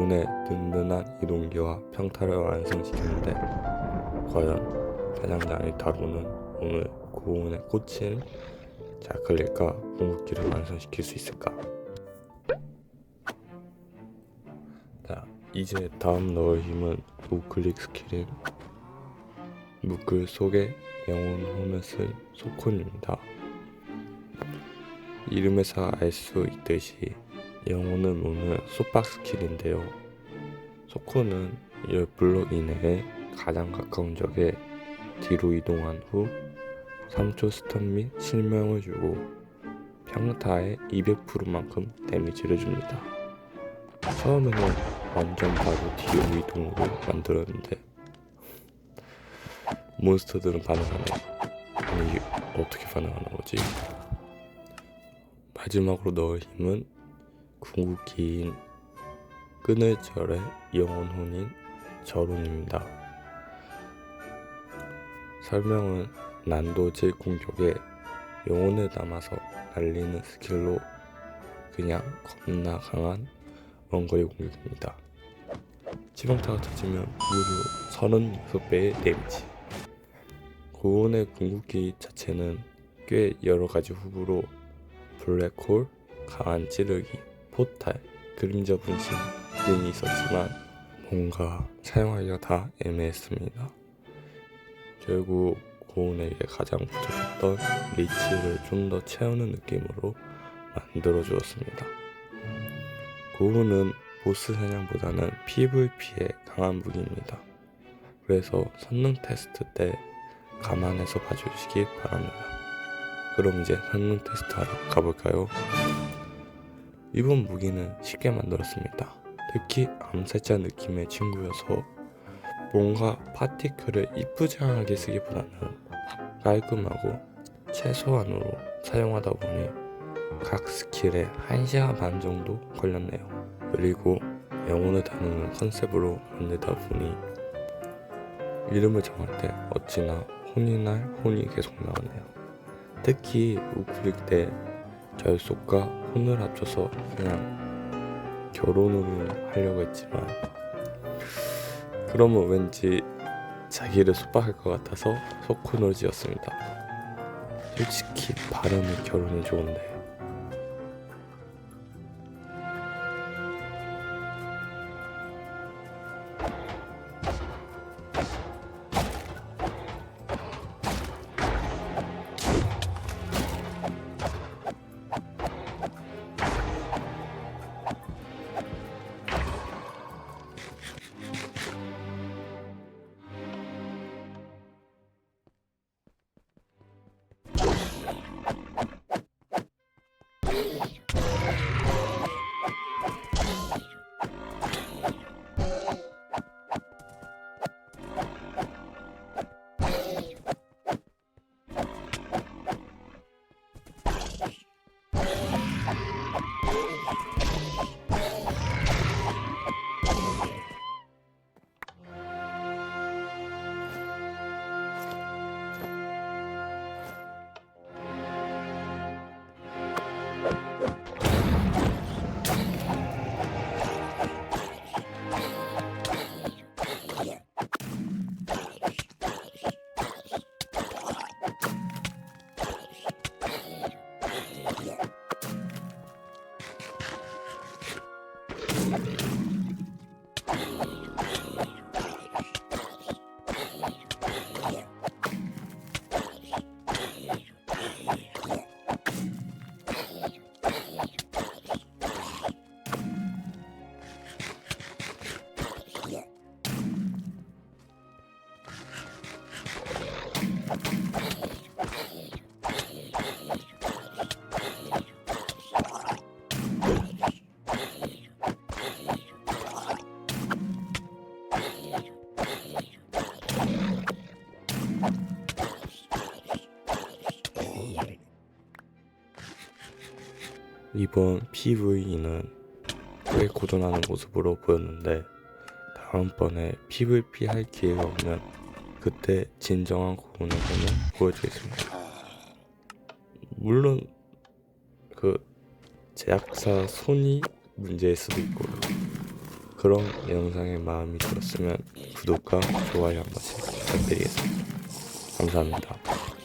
고운의 든든한 이동기와 평타를 완성시켰는데 과연 사냥장이 다루는 오늘 고운의 꽃은 자클릭과 궁극기를 완성시킬 수 있을까? 자 이제 다음 넣을 힘은 우클릭 스킬인 무클 속에 영혼 쓴 소콘입니다. 이름에서 알 수 있듯이 영혼은 오는 속박 스킬인데요. 소코는 10블록 이내에 가장 가까운 적에 뒤로 이동한 후 3초 스턴 및 실명을 주고 평타의 200%만큼 데미지를 줍니다. 처음에는 완전 바로 뒤로 이동으로 만들었는데 몬스터들은 반응하네. 아니 이게 어떻게 반응하는 거지? 마지막으로 넣을 힘은 궁극기인 끈을 절의 영혼혼인 절혼입니다. 설명은 난도질 공격에 영혼을 담아서 날리는 스킬로 그냥 겁나 강한 원거리 공격입니다. 치명타가 터지면 무려 36배의 데미지. 고온의 궁극기 자체는 꽤 여러 가지 후보로 블랙홀, 강한 찌르기, 포탈, 그림자 분신 등이 있었지만 뭔가 사용하기가 다 애매했습니다. 결국 고운에게 가장 부족했던 리치를 좀 더 채우는 느낌으로 만들어 주었습니다. 고운은 보스 사냥보다는 PVP에 강한 무기입니다. 그래서 선능 테스트 때 감안해서 봐주시기 바랍니다. 그럼 이제 선능 테스트 하러 가볼까요? 이번 무기는 쉽게 만들었습니다. 특히 암살자 느낌의 친구여서 뭔가 파티클을 이쁘장하게 쓰기보다는 깔끔하고 최소한으로 사용하다 보니 각 스킬에 1시간 반 정도 걸렸네요. 그리고 영혼을 다루는 컨셉으로 만들다 보니 이름을 정할 때 어찌나 혼이 날 혼이 계속 나오네요. 특히 우클릭 때 절속과 혼을 합쳐서 그냥 결혼으로 하려고 했지만 그러면 왠지 자기를 속박할 것 같아서 소콘을 지었습니다. 솔직히 발음이 결혼이 좋은데 Oh, 이번 PVE는 꽤 고전하는 모습으로 보였는데 다음번에 PVP 할 기회가 오면 그때 진정한 고운의 힘을 보여주겠습니다. 물론 그 제작사 손이 문제일 수도 있고 그런 영상에 마음이 들었으면 구독과 좋아요 한 번씩 부탁드리겠습니다. 감사합니다.